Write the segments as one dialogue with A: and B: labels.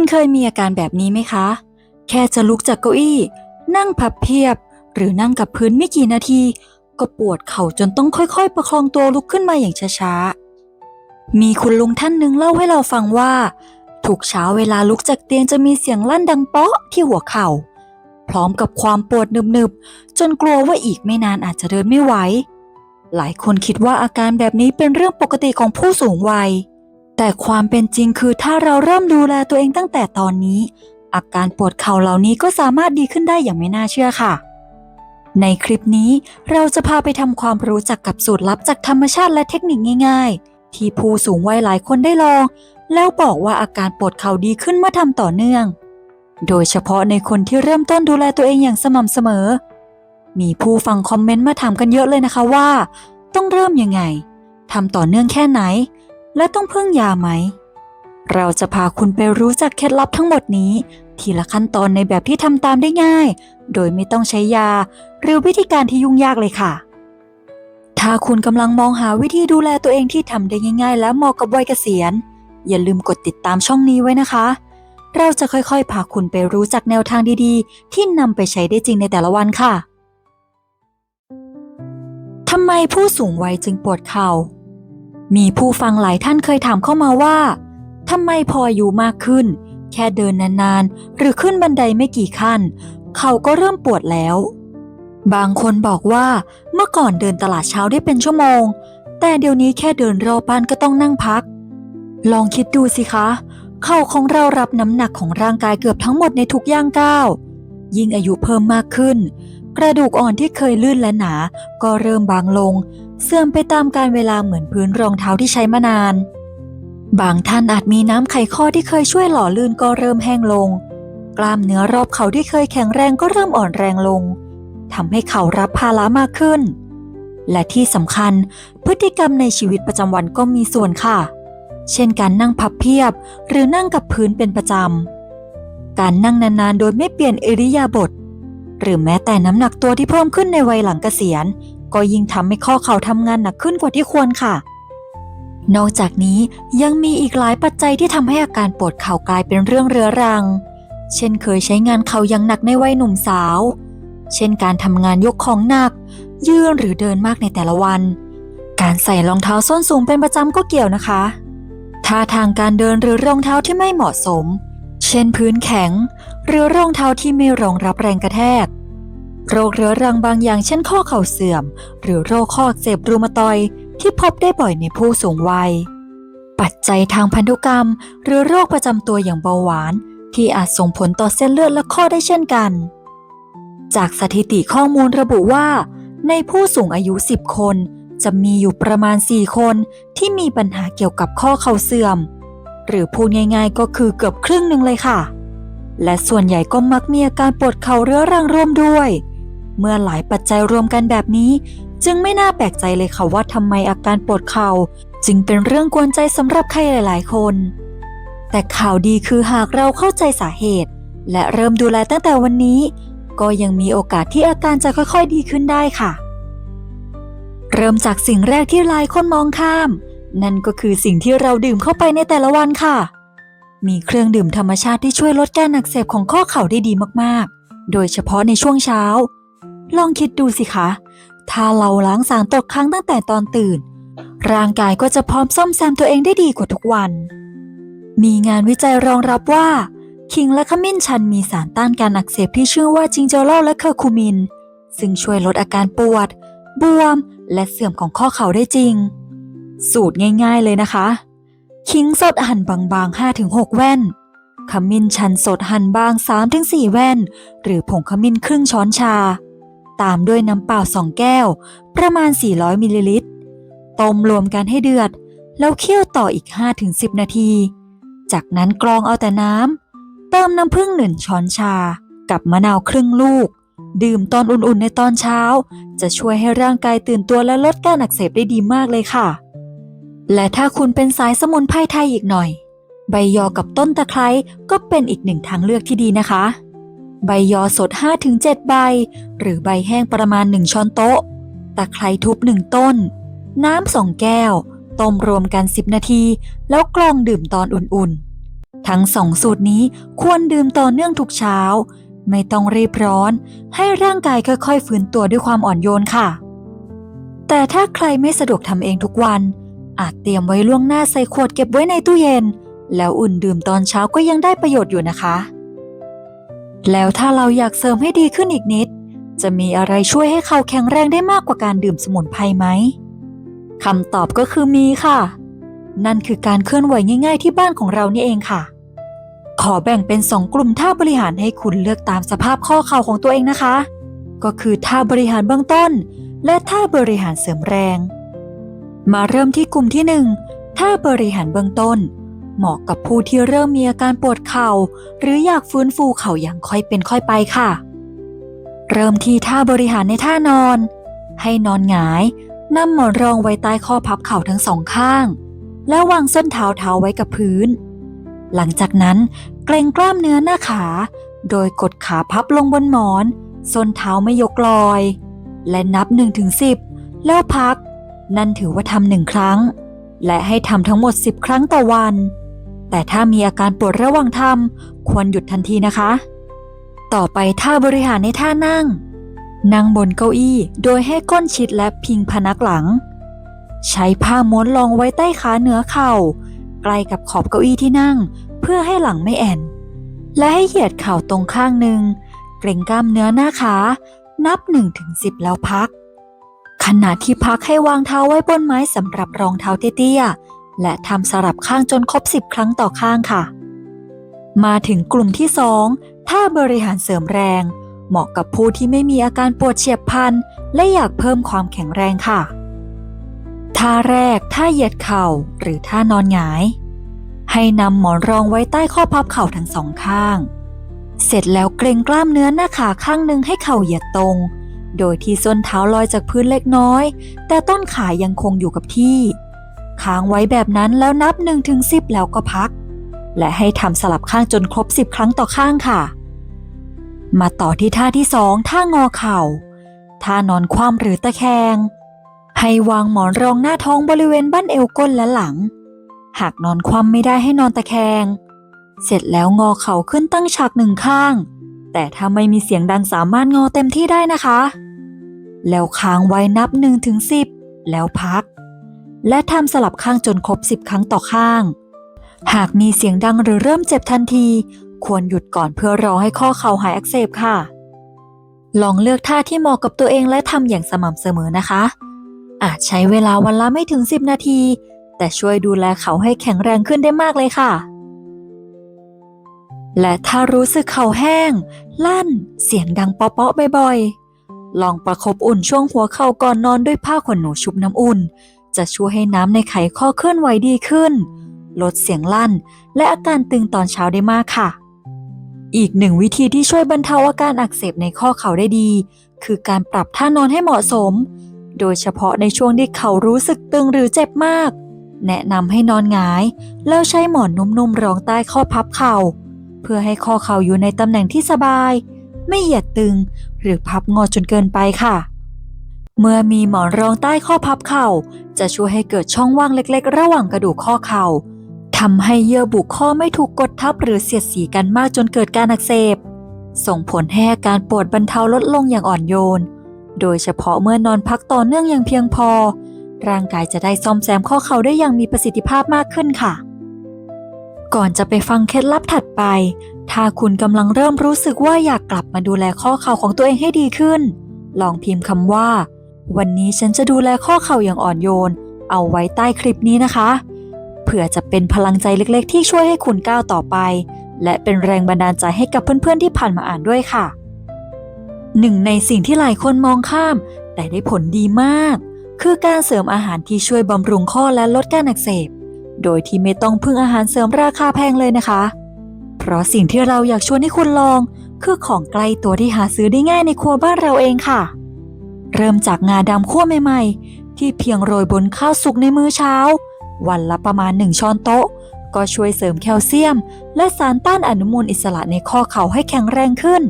A: คุณเคยมีอาการแบบนี้ไหมคะ แค่จะลุกจากเก้าอี้ นั่งพับเพียบ หรือนั่งกับพื้นไม่กี่นาที ก็ปวดเข่าจนต้องค่อยๆ ประคองตัวลุกขึ้นมาอย่างช้าๆ มีคุณลุงท่านหนึ่งเล่าให้เราฟังว่าทุกเช้าเวลาลุกจากเตียงจะมีเสียงลั่นดังเปาะที่หัวเข่า พร้อมกับความปวดหนึบๆ จนกลัวว่าอีกไม่นานอาจจะเดินไม่ไหว หลายคนคิดว่าอาการแบบนี้เป็นเรื่องปกติของผู้สูงวัย แต่ความเป็นจริงคือถ้าเราเริ่มดูแลตัวเองตั้งแต่ตอนนี้ อาการปวดเข่าเหล่านี้ก็สามารถดีขึ้นได้อย่างไม่น่าเชื่อค่ะ ในคลิปนี้เราจะพาไปทำความรู้จักกับสูตรลับจากธรรมชาติและเทคนิคง่าย ๆ ที่ผู้สูงวัยหลายคนได้ลอง แล้วบอกว่าอาการปวดเข่าดีขึ้นเมื่อทำต่อเนื่อง โดยเฉพาะในคนที่เริ่มต้นดูแลตัวเองอย่างสม่ำเสมอ มีผู้ฟังคอมเมนต์มาถามกันเยอะเลยนะคะว่า ต้องเริ่มยังไงทำต่อเนื่องแค่ไหน และต้องพึ่งยาไหม เราจะพาคุณไปรู้จักเคล็ดลับทั้งหมดนี้ ทีละขั้นตอนในแบบที่ทำตามได้ง่าย โดยไม่ต้องใช้ยา หรือวิธีการที่ยุ่งยากเลยค่ะ ถ้าคุณกำลังมองหาวิธีดูแลตัวเองที่ทำได้ง่าย ๆ และเหมาะกับวัยเกษียณ อย่าลืมกดติดตามช่องนี้ไว้นะคะ เราจะค่อยๆ พาคุณไปรู้จักแนวทางดีๆ ที่นำไปใช้ได้จริงในแต่ละวันค่ะทำไมผู้สูงวัยจึงปวดเข่า มีผู้ฟังหลายท่านเคยถามเข้ามาว่าทำไมพออายุมากขึ้น แค่เดินนานๆ หรือขึ้นบันไดไม่กี่ขั้น เขาก็เริ่มปวดแล้ว บางคนบอกว่าเมื่อก่อนเดินตลาดเช้าได้เป็นชั่วโมง แต่เดี๋ยวนี้แค่เดินรอบบ้านก็ต้องนั่งพัก ลองคิดดูสิคะ เข่าของเรารับน้ำหนักของร่างกายเกือบทั้งหมดในทุกย่างก้าว ยิ่งอายุเพิ่มมากขึ้น กระดูกอ่อนที่เคยลื่นและหนา ก็เริ่มบางลง เสื่อมไปตามกาลเวลาเหมือนพื้นรองเท้าที่ใช้มานาน บางท่านอาจมีน้ำไขข้อที่เคยช่วยหล่อลื่นก็เริ่มแห้งลง กล้ามเนื้อรอบเข่าที่เคยแข็งแรงก็เริ่มอ่อนแรงลงทำให้เข่ารับภาระมากขึ้น และที่สำคัญพฤติกรรมในชีวิตประจำวันก็มีส่วนค่ะ เช่นการนั่งพับเพียบหรือนั่งกับพื้นเป็นประจำ การนั่งนานๆ โดยไม่เปลี่ยนอิริยาบถหรือแม้แต่น้ำหนักตัวที่เพิ่มขึ้นในวัยหลังเกษียณ ก็ยิ่งทำให้ข้อเข่าทำงานหนักขึ้นกว่าที่ควรค่ะ นอกจากนี้ยังมีอีกหลายปัจจัยที่ทำให้อาการปวดเข่ากลายเป็นเรื่องเรื้อรัง เช่นเคยใช้งานเข่าอย่างหนักในวัยหนุ่มสาว เช่นการทำงานยกของหนัก ยืนหรือเดินมากในแต่ละวัน การใส่รองเท้าส้นสูงเป็นประจำก็เกี่ยวนะคะท่าทางการเดินหรือรองเท้าที่ไม่เหมาะสม เช่นพื้นแข็ง หรือรองเท้าที่ไม่รองรับแรงกระแทก โรคเรื้อรังบางอย่างเช่นข้อเข่าเสื่อม หรือโรคข้ออักเสบรูมาตอยที่พบได้บ่อยในผู้สูงวัย ปัจจัยทางพันธุกรรม หรือโรคประจำตัวอย่างเบาหวาน ที่อาจส่งผลต่อเส้นเลือดและข้อได้เช่นกัน จากสถิติข้อมูลระบุว่า ในผู้สูงอายุ 10 คน จะมีอยู่ประมาณ 4 คนที่มีปัญหาเกี่ยวกับข้อเข่าเสื่อม หรือพูดง่ายๆ ก็คือเกือบครึ่งหนึ่งเลยค่ะและส่วนใหญ่ก็มักมีอาการปวดเข่าเรื้อรังร่วมด้วย เมื่อหลายปัจจัยรวมกันแบบนี้ จึงไม่น่าแปลกใจเลยค่ะว่าทำไมอาการปวดเข่าจึงเป็นเรื่องกวนใจสำหรับใครหลาย ๆ คน แต่ข่าวดีคือหากเราเข้าใจสาเหตุ และเริ่มดูแลตั้งแต่วันนี้ ก็ยังมีโอกาสที่อาการจะค่อย ๆ ดีขึ้นได้ค่ะ เริ่มจากสิ่งแรกที่หลายคนมองข้าม นั่นก็คือสิ่งที่เราดื่มเข้าไปในแต่ละวันค่ะ มีเครื่องดื่มธรรมชาติที่ช่วยลดการอักเสบของข้อเข่าได้ดีมาก ๆ โดยเฉพาะในช่วงเช้า ลองคิดดูสิคะ ถ้าเราล้างสารตกค้างตั้งแต่ตอนตื่น ร่างกายก็จะพร้อมซ่อมแซมตัวเองได้ดีกว่าทุกวัน มีงานวิจัยรองรับว่า คิงและขมิ้นชันมีสารต้านการอักเสบที่ชื่อว่าจิงโจโลและเคอร์คูมิน ซึ่งช่วยลดอาการปวด บวม และเสื่อมของข้อเข่าได้จริง สูตรง่ายๆเลยนะคะ คิงสดหั่นบางๆ 5-6 แว่นขมิ้นชันสดหั่นบาง 3-4 แว่น หรือผงขมิ้นครึ่งช้อนชา ตามด้วยน้ำเปล่า2แก้ว ประมาณ 400มิลลิลิตร ต้มรวมกันให้เดือด แล้วเคี่ยวต่ออีก 5-10 นาที จากนั้นกรองเอาแต่น้ำ เติมน้ำผึ้งหนึ่งช้อนชา กับมะนาวครึ่งลูก ดื่มตอนอุ่นๆในตอนเช้า จะช่วยให้ร่างกายตื่นตัวและลดการอักเสบได้ดีมากเลยค่ะ และถ้าคุณเป็นสายสมุนไพรไทยอีกหน่อย ใบยอกับต้นตะไคร้ก็เป็นอีกหนึ่งทางเลือกที่ดีนะคะ ใบยอสด 5-7 ใบ หรือใบแห้งประมาณ 1 ช้อนโต๊ะ ตะไคร้ทุบ 1 ต้น น้ำสองแก้ว ต้มรวมกัน 10 นาที แล้วกรองดื่มตอนอุ่นๆ ทั้งสองสูตรนี้ควรดื่มต่อเนื่องทุกเช้า ไม่ต้องรีบร้อน ให้ร่างกายค่อยๆ ฟื้นตัวด้วยความอ่อนโยนค่ะ แต่ถ้าใครไม่สะดวกทำเองทุกวัน อาจเตรียมไว้ล่วงหน้าใส่ขวดเก็บไว้ในตู้เย็น แล้วอุ่นดื่มตอนเช้าก็ยังได้ประโยชน์อยู่นะคะ แล้วถ้าเราอยากเสริมให้ดีขึ้นอีกนิด จะมีอะไรช่วยให้เขาแข็งแรงได้มากกว่าการดื่มสมุนไพรไหมคำตอบก็คือมีค่ะ นั่นคือการเคลื่อนไหวง่าย ๆ ที่บ้านของเรานี่เองค่ะ ขอแบ่งเป็นสองกลุ่มท่าบริหารให้คุณเลือกตามสภาพข้อเข่าของตัวเองนะคะ ก็คือท่าบริหารเบื้องต้น และท่าบริหารเสริมแรง มาเริ่มที่กลุ่มที่หนึ่งท่าบริหารเบื้องต้น เหมาะกับผู้ที่เริ่มมีอาการปวดเข่า หรืออยากฟื้นฟูเข่าอย่างค่อยเป็นค่อยไปค่ะ เริ่มที่ท่าบริหารในท่านอน ให้นอนหงายนำหมอนรองไว้ใต้ข้อพับเข่าทั้งสองข้าง แล้ววางส้นเท้าเท้าไว้กับพื้น หลังจากนั้นเกรงกล้ามเนื้อหน้าขา โดยกดขาพับลงบนหมอน ส้นเท้าไม่ยกลอย และนับ1ถึงแล้วพัก นั่นถือว่าทำหนึ่งครั้ง และให้ทำทั้งหมด 10 ครั้งต่อวัน แต่ถ้ามีอาการปวดระหว่างทำควรหยุดทันทีนะคะ ต่อไปท่าบริหารในท่านั่ง นั่งบนเก้าอี้โดยให้ก้นชิดและพิงพนักหลัง ใช้ผ้าม้วนรองไว้ใต้ขาเหนือเข่า ใกล้กับขอบเก้าอี้ที่นั่ง เพื่อให้หลังไม่แอนและให้เหยียดเข่าตรงข้างหนึ่ง เกร็งกล้ามเนื้อหน้าขา นับ1ถึงแล้วพัก ขณะที่พักให้วางเท้าไว้บนไม้สำหรับรองเท้าเตี้ยๆ และทำสลับข้างจนครบ 10 ครั้งต่อข้างค่ะ มาถึงกลุ่มที่ 2 ท่าบริหารเสริมแรง เหมาะกับผู้ที่ไม่มีอาการปวดเฉียบพลัน และอยากเพิ่มความแข็งแรงค่ะ ท่าแรกท่าเหยียดเข่าหรือท่านอนหงาย ให้นำหมอนรองไว้ใต้ข้อพับเข่าทั้งสองข้าง เสร็จแล้วเกรงกล้ามเนื้อหน้าขาข้างหนึ่งให้เข่าเหยียดตรง โดยที่ส้นเท้าลอยจากพื้นเล็กน้อย แต่ต้นขายังคงอยู่กับที่ ค้างไว้แบบนั้นแล้วนับ1ถึง10แล้วก็พัก และให้ทำสลับข้างจนครบ 10 ครั้งต่อข้างค่ะ มาต่อที่ท่าที่2ท่างอเข่า ท่านอนคว่ำหรือตะแคง ให้วางหมอนรองหน้าท้องบริเวณบั้นเอวก้นและหลัง หากนอนคว่ำไม่ได้ให้นอนตะแคง เสร็จแล้วงอเข่าขึ้นตั้งฉากหนึ่งข้าง แต่ถ้าไม่มีเสียงดังสามารถงอเต็มที่ได้นะคะ แล้วค้างไว้นับ1ถึง10แล้วพัก และทำสลับข้างจนครบ10ครั้งต่อข้าง หากมีเสียงดังหรือเริ่มเจ็บทันที ควรหยุดก่อนเพื่อรอให้ข้อเข่าหายอักเสบค่ะ ลองเลือกท่าที่เหมาะกับตัวเองและทำอย่างสม่ำเสมอนะคะ อาจใช้เวลาวันละไม่ถึง 10 นาที แต่ช่วยดูแลเขาให้แข็งแรงขึ้นได้มากเลยค่ะ และถ้ารู้สึกเข่าแห้ง ลั่น เสียงดังเปาะๆบ่อยๆลองประคบอุ่นช่วงหัวเข่าก่อนนอนด้วยผ้าขนหนูชุบน้ำอุ่น จะช่วยให้น้ำในไขข้อเคลื่อนไหวดีขึ้น ลดเสียงลั่น และอาการตึงตอนเช้าได้มากค่ะ อีกหนึ่งวิธีที่ช่วยบรรเทาอาการอักเสบในข้อเข่าได้ดี คือการปรับท่านอนให้เหมาะสม โดยเฉพาะในช่วงที่เข่ารู้สึกตึงหรือเจ็บมาก แนะนำให้นอนหงาย แล้วใช้หมอนนุ่มๆรองใต้ข้อพับเข่า เพื่อให้ข้อเข่าอยู่ในตำแหน่งที่สบาย ไม่เหยียดตึง หรือพับงอจนเกินไปค่ะ เมื่อมีหมอนรองใต้ข้อพับเข่า จะช่วยให้เกิดช่องว่างเล็กๆ ระหว่างกระดูกข้อเข่าทำให้เยื่อบุข้อไม่ถูกกดทับหรือเสียดสีกันมากจนเกิดการอักเสบ ส่งผลให้อาการปวดบรรเทาลดลงอย่างอ่อนโยน โดยเฉพาะเมื่อนอนพักต่อเนื่องอย่างเพียงพอ ร่างกายจะได้ซ่อมแซมข้อเข่าได้อย่างมีประสิทธิภาพมากขึ้นค่ะ ก่อนจะไปฟังเคล็ดลับถัดไป ถ้าคุณกำลังเริ่มรู้สึกว่าอยากกลับมาดูแลข้อเข่าของตัวเองให้ดีขึ้น ลองพิมพ์คำว่า วันนี้ฉันจะดูแลข้อเข่าอย่างอ่อนโยน เอาไว้ใต้คลิปนี้นะคะ เผื่อจะเป็นพลังใจเล็กๆ ที่ช่วยให้คุณก้าวต่อไป และเป็นแรงบันดาลใจให้กับเพื่อนๆที่ผ่านมาอ่านด้วยค่ะหนึ่งในสิ่งที่หลายคนมองข้าม แต่ได้ผลดีมาก คือการเสริมอาหารที่ช่วยบำรุงข้อและลดการอักเสบ โดยที่ไม่ต้องพึ่งอาหารเสริมราคาแพงเลยนะคะ เพราะสิ่งที่เราอยากชวนให้คุณลอง คือของใกล้ตัวที่หาซื้อได้ง่ายในครัวบ้านเราเองค่ะ เริ่มจากงาดำคั่วใหม่ๆ ที่เพียงโรยบนข้าวสุกในมื้อเช้า วันละประมาณ1ช้อนโต๊ะ ก็ช่วยเสริมแคลเซียม และสารต้านอนุมูลอิสระในข้อเข่าให้แข็งแรงขึ้น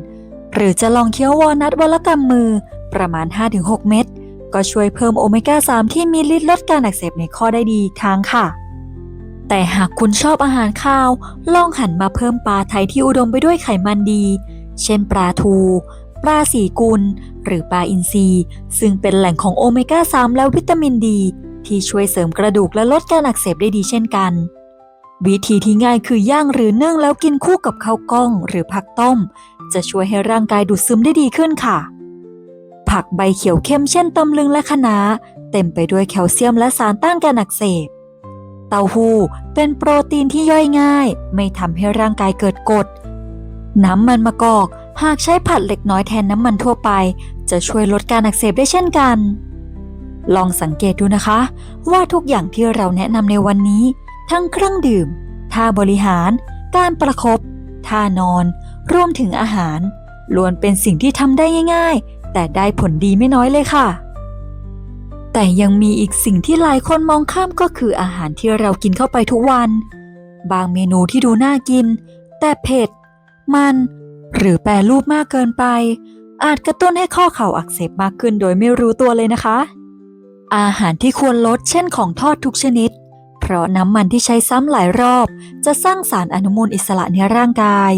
A: หรือจะลองเคี้ยววอลนัทวันละกำมือประมาณ 5-6 เม็ดก็ช่วยเพิ่มโอเมก้า 3 ที่มีฤทธิ์ลดการอักเสบในข้อได้ดีทางค่ะ แต่หากคุณชอบอาหารข้าว ลองหันมาเพิ่มปลาไทยที่อุดมไปด้วยไขมันดี เช่นปลาทู ปลาสีกุล หรือปลาอินทรีซึ่งเป็นแหล่งของโอเมก้า 3 และวิตามินดี ที่ช่วยเสริมกระดูกและลดการอักเสบได้ดีเช่นกัน วิธีที่ง่ายคือย่างหรือนึ่งแล้วกินคู่กับข้าวกล้องหรือผักต้ม จะช่วยให้ร่างกายดูดซึมได้ดีขึ้นค่ะ ผักใบเขียวเข้มเช่นตำลึงและคะน้าเต็มไปด้วยแคลเซียมและสารต้านการอักเสบ เต้าหู้เป็นโปรตีนที่ย่อยง่าย ไม่ทำให้ร่างกายเกิดกรดน้ำมันมะกอก หากใช้ผัดเหล็กน้อยแทนน้ำมันทั่วไป จะช่วยลดการอักเสบได้เช่นกัน ลองสังเกตดูนะคะ ว่าทุกอย่างที่เราแนะนำในวันนี้ ทั้งเครื่องดื่มท่าบริหาร การประคบท่านอน รวมถึงอาหารล้วนเป็นสิ่งที่ทำได้ง่าย ๆ แต่ได้ผลดีไม่น้อยเลยค่ะ แต่ยังมีอีกสิ่งที่หลายคนมองข้ามก็คืออาหารที่เรากินเข้าไปทุกวัน บางเมนูที่ดูน่ากิน แต่เผ็ด มัน หรือแปรรูปมากเกินไป อาจกระตุ้นให้ข้อเข่าอักเสบมากขึ้นโดยไม่รู้ตัวเลยนะคะ อาหารที่ควรลดเช่นของทอดทุกชนิด เพราะน้ำมันที่ใช้ซ้ำหลายรอบ จะสร้างสารอนุมูลอิสระในร่างกาย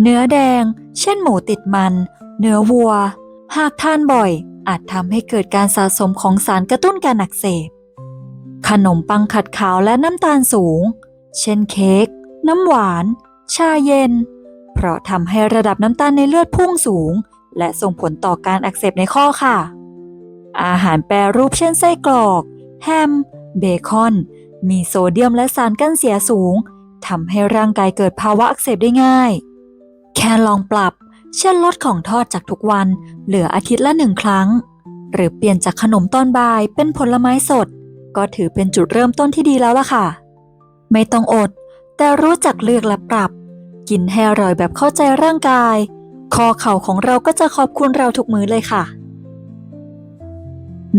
A: เนื้อแดง เช่นหมูติดมัน เนื้อวัว หากทานบ่อย อาจทำให้เกิดการสะสมของสารกระตุ้นการอักเสบ ขนมปังขัดขาวและน้ำตาลสูง เช่นเค้ก น้ำหวาน ชาเย็น เพราะทำให้ระดับน้ำตาลในเลือดพุ่งสูง และส่งผลต่อการอักเสบในข้อค่ะ อาหารแปรรูปเช่นไส้กรอก แฮม เบคอน มีโซเดียมและสารกั้นเสียสูงทำให้ร่างกายเกิดภาวะอักเสบได้ง่าย แค่ลองปรับ เช่นลดของทอดจากทุกวัน เหลืออาทิตย์ละหนึ่งครั้ง หรือเปลี่ยนจากขนมตอนบ่ายเป็นผลไม้สด ก็ถือเป็นจุดเริ่มต้นที่ดีแล้วล่ะค่ะ ไม่ต้องอด แต่รู้จักเลือกและปรับ กินให้อร่อยแบบเข้าใจร่างกาย คอเข่าของเราก็จะขอบคุณเราทุกมื้อเลยค่ะ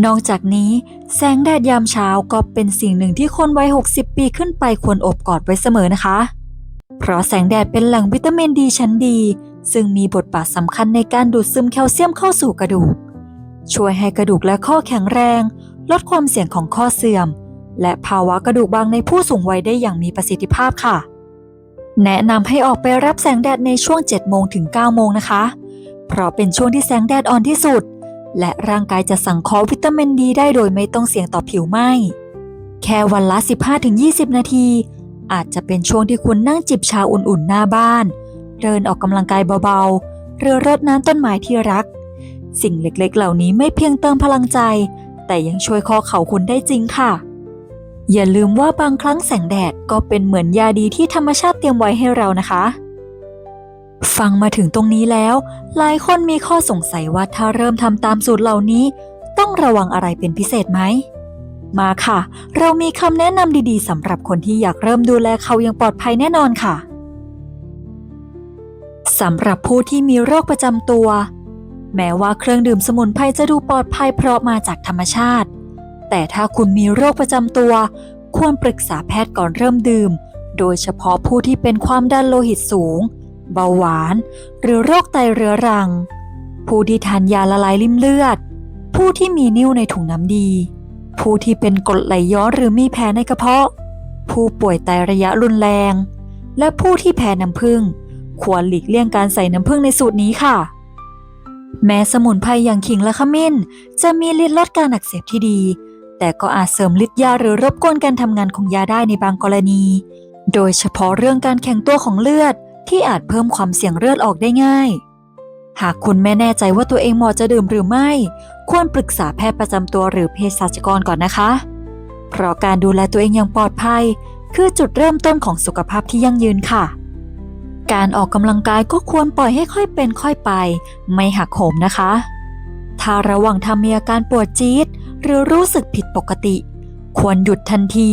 A: นอกจากนี้แสงแดดยามเช้าก็เป็นสิ่งหนึ่งที่คนวัย 60 ปีขึ้นไปควรอบกอดไว้เสมอนะคะ เพราะแสงแดดเป็นแหล่งวิตามินดีชั้นดี ซึ่งมีบทบาทสำคัญในการดูดซึมแคลเซียมเข้าสู่กระดูก ช่วยให้กระดูกและข้อแข็งแรง ลดความเสี่ยงของข้อเสื่อม และภาวะกระดูกบางในผู้สูงวัยได้อย่างมีประสิทธิภาพค่ะ แนะนำให้ออกไปรับแสงแดดในช่วง 7 โมงถึง 9 โมงนะคะ เพราะเป็นช่วงที่แสงแดดอ่อนที่สุด และร่างกายจะสังเคราะห์วิตามินดีได้โดยไม่ต้องเสี่ยงต่อผิวไหม้ แค่วันละ 15-20 นาที อาจจะเป็นช่วงที่คุณนั่งจิบชาอุ่นๆหน้าบ้าน เดินออกกำลังกายเบาๆ หรือรดน้ำต้นไม้ที่รัก สิ่งเล็กๆ เหล่านี้ไม่เพียงเติมพลังใจ แต่ยังช่วยข้อเข่าคุณได้จริงค่ะ อย่าลืมว่าบางครั้งแสงแดดก็เป็นเหมือนยาดีที่ธรรมชาติเตรียมไว้ให้เรานะคะ ฟังมาถึงตรงนี้แล้ว หลายคนมีข้อสงสัยว่าถ้าเริ่มทำตามสูตรเหล่านี้ ต้องระวังอะไรเป็นพิเศษไหม มาค่ะ เรามีคำแนะนำดีๆสำหรับคนที่อยากเริ่มดูแลเขาอย่างปลอดภัยแน่นอนค่ะสำหรับผู้ที่มีโรคประจำตัว แม้ว่าเครื่องดื่มสมุนไพรจะดูปลอดภัยเพราะมาจากธรรมชาติ แต่ถ้าคุณมีโรคประจำตัว ควรปรึกษาแพทย์ก่อนเริ่มดื่ม โดยเฉพาะผู้ที่เป็นความดันโลหิตสูง เบาหวาน หรือโรคไตเรื้อรัง ผู้ที่ทานยาละลายริ่มเลือด ผู้ที่มีนิ่วในถุงน้ำดี ผู้ที่เป็นกรดไหลย้อนหรือมีแผลในกระเพาะ ผู้ป่วยไตระยะรุนแรง และผู้ที่แพ้น้ำผึ้งควรหลีกเลี่ยงการใส่น้ำผึ้งในสูตรนี้ค่ะแม้สมุนไพรอย่างขิงและขมิ้น จะมีฤทธิ์ลดการอักเสบที่ดี แต่ก็อาจเสริมฤทธิ์ยาหรือรบกวนการทำงานของยาได้ในบางกรณี โดยเฉพาะเรื่องการแข็งตัวของเลือด ที่อาจเพิ่มความเสี่ยงเลือดออกได้ง่าย หากคุณไม่แน่ใจว่าตัวเองเหมาะจะดื่มหรือไม่ ควรปรึกษาแพทย์ประจำตัวหรือเภสัชกรก่อนนะคะ เพราะการดูแลตัวเองอย่างปลอดภัย คือจุดเริ่มต้นของสุขภาพที่ยั่งยืนค่ะ การออกกำลังกายก็ควรปล่อยให้ค่อยเป็นค่อยไป ไม่หักโหมนะคะถ้าระหว่างทำมีอาการปวดจี๊ด หรือรู้สึกผิดปกติ ควรหยุดทันที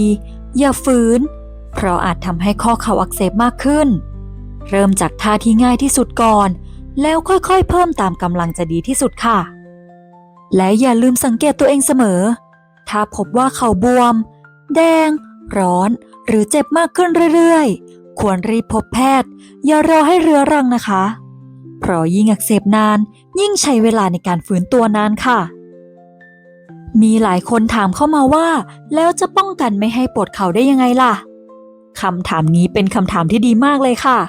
A: อย่าฝืน เพราะอาจทำให้ข้อเข่าอักเสบมากขึ้น เริ่มจากท่าที่ง่ายที่สุดก่อน แล้วค่อยๆ เพิ่มตามกำลังจะดีที่สุดค่ะ และอย่าลืมสังเกตตัวเองเสมอ ถ้าพบว่าเข่าบวม แดง ร้อน หรือเจ็บมากขึ้นเรื่อยๆ ควรรีบพบแพทย์ อย่ารอให้เรื้อรังนะคะ เพราะยิ่งอักเสบนาน ยิ่งใช้เวลาในการฟื้นตัวนานค่ะ มีหลายคนถามเข้ามาว่า แล้วจะป้องกันไม่ให้ปวดเข่าได้ยังไงล่ะคำถามนี้เป็นคำถามที่ดีมากเลยค่ะ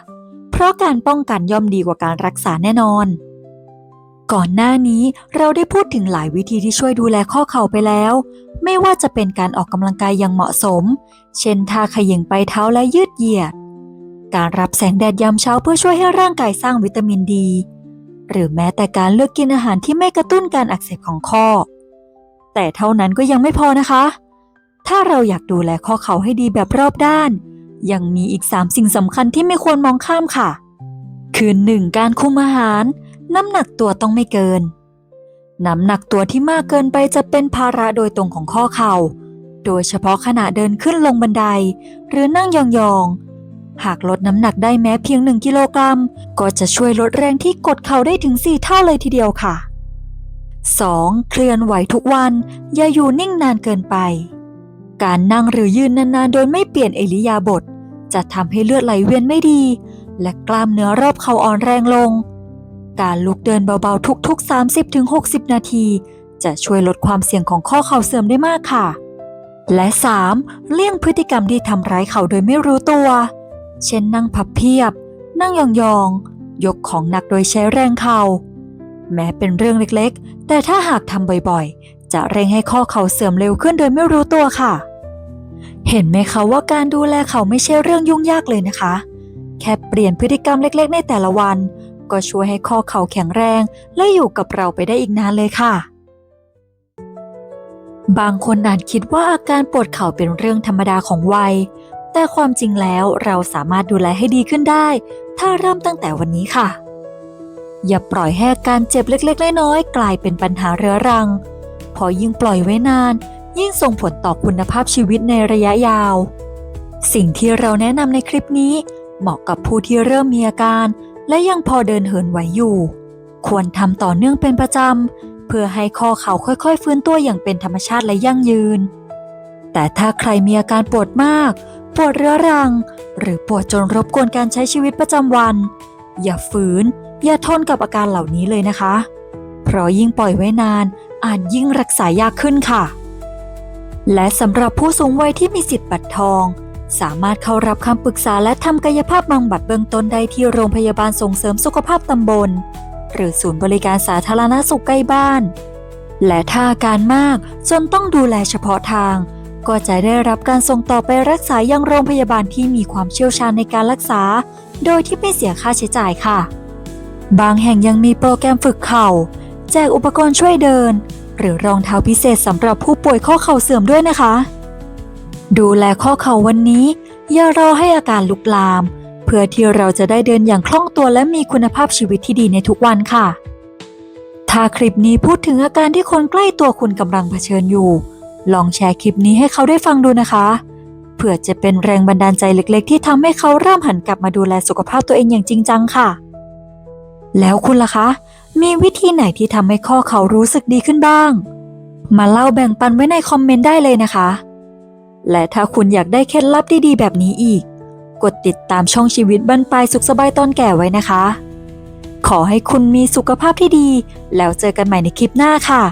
A: เพราะการป้องกันย่อมดีกว่าการรักษาแน่นอน ก่อนหน้านี้เราได้พูดถึงหลายวิธีที่ช่วยดูแลข้อเข่าไปแล้ว ไม่ว่าจะเป็นการออกกำลังกายอย่างเหมาะสม เช่นท่าขย่งไปเท้าและยืดเหยียด การรับแสงแดดยามเช้าเพื่อช่วยให้ร่างกายสร้างวิตามินดี หรือแม้แต่การเลือกกินอาหารที่ไม่กระตุ้นการอักเสบของข้อ แต่เท่านั้นก็ยังไม่พอนะคะ ถ้าเราอยากดูแลข้อเข่าให้ดีแบบรอบด้าน ยังมีอีก 3 สิ่งสำคัญที่ไม่ควรมองข้ามค่ะ คือ 1. การคุมอาหาร น้ำหนักตัวต้องไม่เกิน น้ำหนักตัวที่มากเกินไปจะเป็นภาระโดยตรงของข้อเข่า โดยเฉพาะขณะเดินขึ้นลงบันได หรือนั่งยองๆ หากลดน้ำหนักได้แม้เพียง 1 กิโลกรัม ก็จะช่วยลดแรงที่กดเข่าได้ถึง 4 เท่าเลยทีเดียวค่ะ 2. เคลื่อนไหวทุกวันอย่าอยู่นิ่งนานเกินไป การนั่งหรือยืนนานๆ โดยไม่เปลี่ยนเอริยาบถจะทำให้เลือดไหลเวียนไม่ดี และกล้ามเนื้อรอบเข่าอ่อนแรงลง การลุกเดินเบาๆทุกๆ 30-60 นาที จะช่วยลดความเสี่ยงของข้อเข่าเสื่อมได้มากค่ะ และ 3. เลี่ยงพฤติกรรมที่ทำร้ายเข่าโดยไม่รู้ตัว เช่นนั่งพับเพียบ นั่งยองๆยกของหนักโดยใช้แรงเข่า แม้เป็นเรื่องเล็กๆ แต่ถ้าหากทำบ่อยๆ จะเร่งให้ข้อเข่าเสื่อมเร็วขึ้นโดยไม่รู้ตัวค่ะ เห็นไหมคะว่าการดูแลเขาไม่ใช่เรื่องยุ่งยากเลยนะคะ แค่เปลี่ยนพฤติกรรมเล็กๆ ในแต่ละวัน ก็ช่วยให้ข้อเข่าแข็งแรง และอยู่กับเราไปได้อีกนานเลยค่ะ บางคนอาจคิดว่าอาการปวดเข่าเป็นเรื่องธรรมดาของวัย แต่ความจริงแล้วเราสามารถดูแลให้ดีขึ้นได้ ถ้าเริ่มตั้งแต่วันนี้ค่ะ อย่าปล่อยให้อาการเจ็บเล็กๆน้อยๆกลายเป็นปัญหาเรื้อรัง พอยิ่งปล่อยไว้นาน ยิ่งส่งผลต่อคุณภาพชีวิตในระยะยาว สิ่งที่เราแนะนำในคลิปนี้ เหมาะกับผู้ที่เริ่มมีอาการ และยังพอเดินเหินไหวอยู่ ควรทำต่อเนื่องเป็นประจำ เพื่อให้ข้อเข่าค่อยๆ ฟื้นตัวอย่างเป็นธรรมชาติและยั่งยืน แต่ถ้าใครมีอาการปวดมาก ปวดเรื้อรัง หรือปวดจนรบกวนการใช้ชีวิตประจำวัน อย่าฝืน อย่าทนกับอาการเหล่านี้เลยนะคะ เพราะยิ่งปล่อยไว้นานอาจยิ่งรักษายากขึ้นค่ะ และสำหรับผู้สูงวัยที่มีสิทธิ์บัตรทอง สามารถเข้ารับคำปรึกษาและทำกายภาพบำบัดเบื้องต้นได้ที่โรงพยาบาลส่งเสริมสุขภาพตำบล หรือศูนย์บริการสาธารณสุขใกล้บ้าน และถ้าอาการมากจนต้องดูแลเฉพาะทาง ก็จะได้รับการส่งต่อไปรักษายังโรงพยาบาลที่มีความเชี่ยวชาญในการรักษา โดยที่ไม่เสียค่าใช้จ่ายค่ะ บางแห่งยังมีโปรแกรมฝึกเข่า แจกอุปกรณ์ช่วยเดิน หรือรองเท้าพิเศษสำหรับผู้ป่วยข้อเข่าเสื่อมด้วยนะคะ ดูแลข้อเข่าวันนี้ อย่ารอให้อาการลุกลาม เพื่อที่เราจะได้เดินอย่างคล่องตัวและมีคุณภาพชีวิตที่ดีในทุกวันค่ะ ถ้าคลิปนี้พูดถึงอาการที่คนใกล้ตัวคุณกำลังเผชิญอยู่ ลองแชร์คลิปนี้ให้เขาได้ฟังดูนะคะเพื่อจะเป็นแรงบันดาลใจเล็ก ๆ ที่ทำให้เขาเริ่มหันกลับมาดูแลสุขภาพตัวเองอย่างจริงจังค่ะ แล้วคุณล่ะคะ มีวิธีไหนที่ทำให้ข้อเขารู้สึกดีขึ้นบ้าง มาเล่าแบ่งปันไว้ในคอมเมนต์ได้เลยนะคะ และถ้าคุณอยากได้เคล็ดลับดีๆ แบบนี้อีก กดติดตามช่องชีวิตบรรปลายสุขสบายตอนแก่ไว้นะคะ ขอให้คุณมีสุขภาพที่ดี แล้วเจอกันใหม่ในคลิปหน้าค่ะ